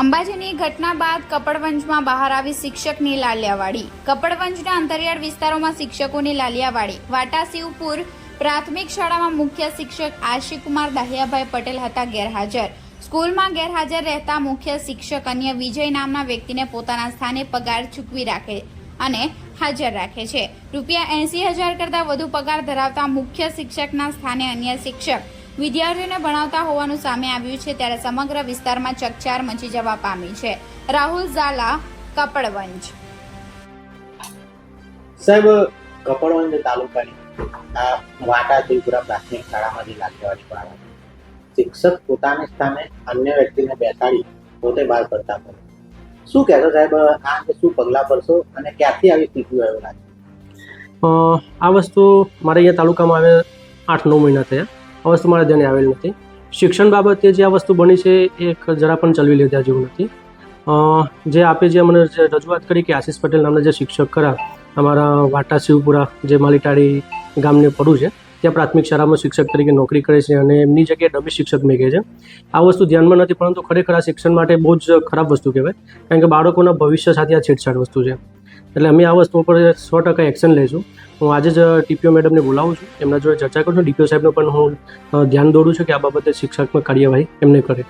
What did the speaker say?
અંબાજીની ઘટના બાદ કપડવંજમાં બહાર આવી શિક્ષકની લાલિયાવાડી. કપડવંજના અંતરિયાળ વિસ્તારોમાં શિક્ષકોની લાલિયાવાડી. વાટા શિવપુર પ્રાથમિક શાળામાં મુખ્ય શિક્ષક આશિકુમાર દાહિયાભાઈ પટેલ હતા ગેરહાજર. સ્કૂલમાં ગેરહાજર રહેતા મુખ્ય શિક્ષક અન્ય વિજય નામના વ્યક્તિને પોતાના સ્થાને પગાર ચૂકવી રાખે અને હાજર રાખે છે. રૂપિયા એંસી હજાર કરતાં વધુ પગાર ધરાવતા મુખ્ય શિક્ષકના સ્થાને અન્ય શિક્ષક વિદ્યાર્થીઓને ભણાવતા હોવાનું સામે આવ્યું છે ત્યારે સમગ્ર વિસ્તારમાં ચકચાર મચી જવા પામી છે. રાહુલ ઝાલા કપડવંજ. સાહેબ કપડવંજ તાલુકાની આ વાટા ત્રિપુરા પ્રાથમિક શાળામાં જે લાગેવાળી શિક્ષક પોતાને સ્થાને અન્ય વ્યક્તિને બેસાડી પોતે બહાર પડતા કરે શું કહેશો સાહેબ આ અંગે શું પગલાં ભરશો અને ક્યાંથી આવી સ્થિતિ આવ્યો લાગે આ વસ્તુ મારે અહીંયા તાલુકામાં આવે આઠ નવ મહિના થયા. આ વસ્તુ મારા ધ્યાને આવેલ નથી. શિક્ષણ બાબતે જે આ વસ્તુ બની છે, એ જરા પણ ચલવી લીધા જેવું નથી. જે આપે જે મને જે રજૂઆત કરી કે આશીષ પટેલ નામના જે શિક્ષક ખરા, અમારા વાટા શિવપુરા જે માલીટાળી ગામને પડું છે, ત્યાં પ્રાથમિક શાળામાં શિક્ષક તરીકે નોકરી કરે છે અને એમની જગ્યાએ ડમી શિક્ષક મેઘે છે. આ વસ્તુ ધ્યાનમાં નથી, પરંતુ ખરેખર આ શિક્ષણ માટે બહુ જ ખરાબ વસ્તુ કહેવાય, કારણ કે બાળકોના ભવિષ્ય સાથે આ છેડછાડ વસ્તુ છે. એટલે અમે આ વસ્તુ ઉપર સો ટકા એક્શન લઈશું. હું આજે જ ટીપીઓ મેડમને બોલાવું છું. એમના જોડે ચર્ચા કરું છું. ડીપીઓ સાહેબનો પણ હું ધ્યાન દોરું છું કે આ બાબતે શિક્ષકમાં કાર્યવાહી એમને કરે.